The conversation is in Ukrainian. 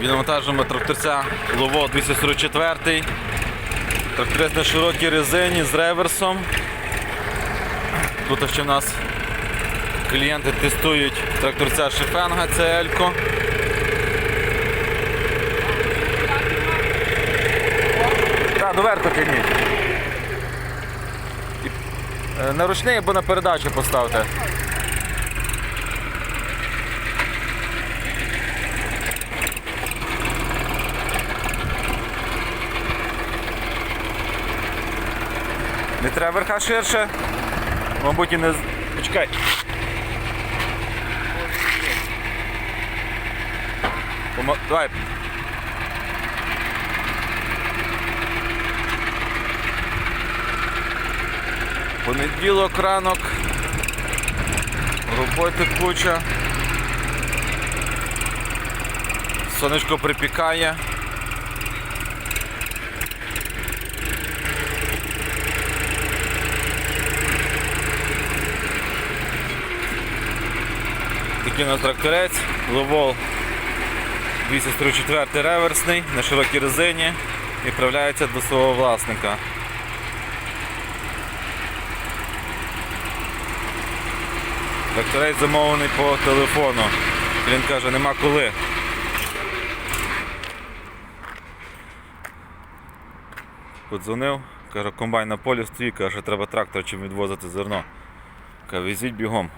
Відвантажуємо тракторця Лово 244. Тракторець на широкій резині з реверсом. Тут ще в нас клієнти тестують тракторця Шифенга CL. Так, доверху тягніть. Е, На ручний або на передачу поставте. Не треба верха ширше. Мабуть, і не. Почекай. Помо... Давай. Понеділок ранок. Роботи куча. Сонечко припікає. Такий у нас тракторець, Ловол 244 реверсний на широкій резині відправляється до свого власника. Тракторець замовлений по телефону. Він каже, нема коли. Подзвонив, каже, комбайн на полі стоїть, каже, треба трактор чим відвозити зерно. Каже, візіть бігом.